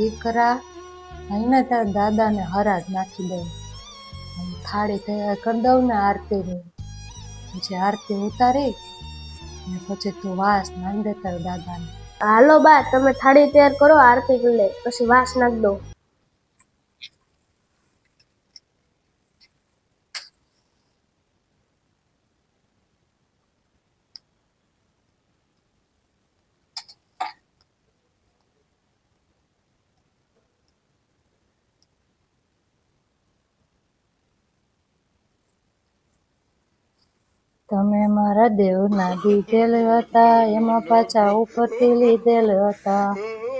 દીકરા એને તારા દાદાને હરાજ નાખી દઉં થાળી તૈયાર કરી દઉં ને આરતીની. પછી આરતી ઉતારી ને પછી તું વાસ નાખી દે તાર દાદાને. હાલો બા, તમે થાળી તૈયાર કરો, આરતી કરી લે. પછી વાસ નાખ દો તમે મારા દેવના દીધેલ હતા, એમાં પાછા ઉપરથી લીધેલ હતા.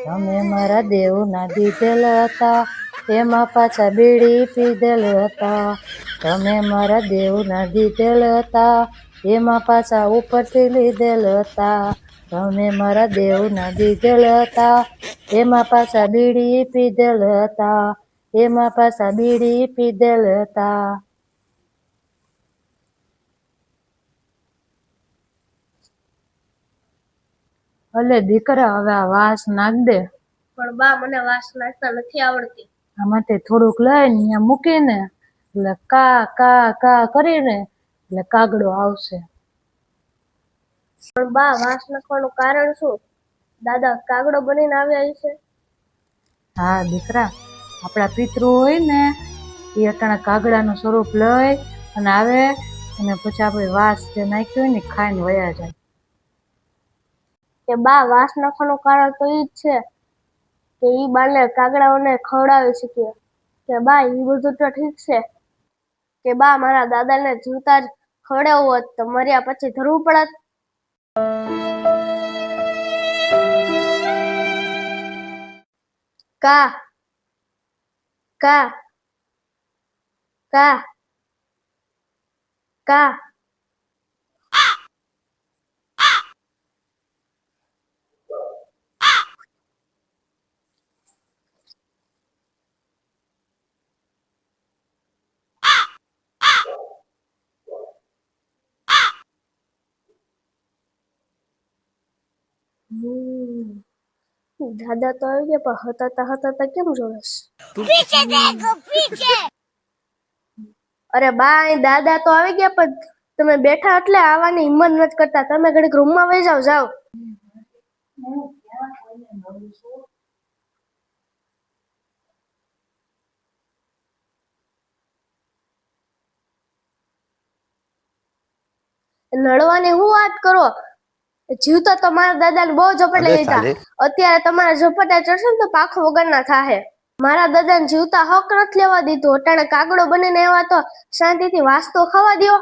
તમે મારા દેવના દીધેલ હતા, એમાં પાછા બીડી પીધેલ હતા. તમે મારા દેવના દીધેલ હતા, એમાં પાછા ઉપરથી લીધેલ હતા. તમે મારા દેવના દીધેલ હતા, એમાં પાછા બીડી પીધેલ હતા. એમાં પાછા બીડી પીધેલ હતા. અલે દીકરા હવે આ વાસ નાખ દે. પણ બા મને વાસ નાખતા નથી આવડતી. આમાંથી થોડુંક લઈને અહીંયા મૂકીને એટલે કા કા કા કરીને એટલે કાગડો આવશે. પણ બા વાસ નાખવાનું કારણ શું? દાદા કાગડો બનીને આવ્યા છે હા દીકરા આપણા પિતૃ હોય ને એ અટાણા કાગડાનું સ્વરૂપ લઈ અને આવે અને પછી આપણે વાસ જે નાખ્યું હોય ને ખાઈને વયા જાય. કે બા, વાસ નાખવાનું કારણ તો એ જ છે કે એ બાને કાગડાઓને ખવડાવી શકીએ કે બા એ બધું તો ઠીક છે. કે બા, મારા દાદાને જીવતા જ ખવડાવવું હોત તો મર્યા પછી ધરવું પડત. કા કા કા કા દાદા તો આવી ગયા પણ હતા હતા તા કેમ જોવેશ અરે બા અહીં દાદા તો આવી ગયા પણ તમે બેઠા એટલે આવવાની હિંમત નથી કરતા. તમે ઘડીક રૂમમાં વહી જાઓ જાઓ. નડવાની હું વાત કરો? જીવતા તો મારા દાદાને બહુ ઝપટ લઈ લીધા. અત્યારે તમારા ઝપટા ચડશે ને તો પાખો વગરના થાહે. મારા દાદાને જીવતા હક નથી લેવા દીધું. અટાણે કાગડો બનીને એવા તો શાંતિથી વાસ્તો ખાવા દ્યો.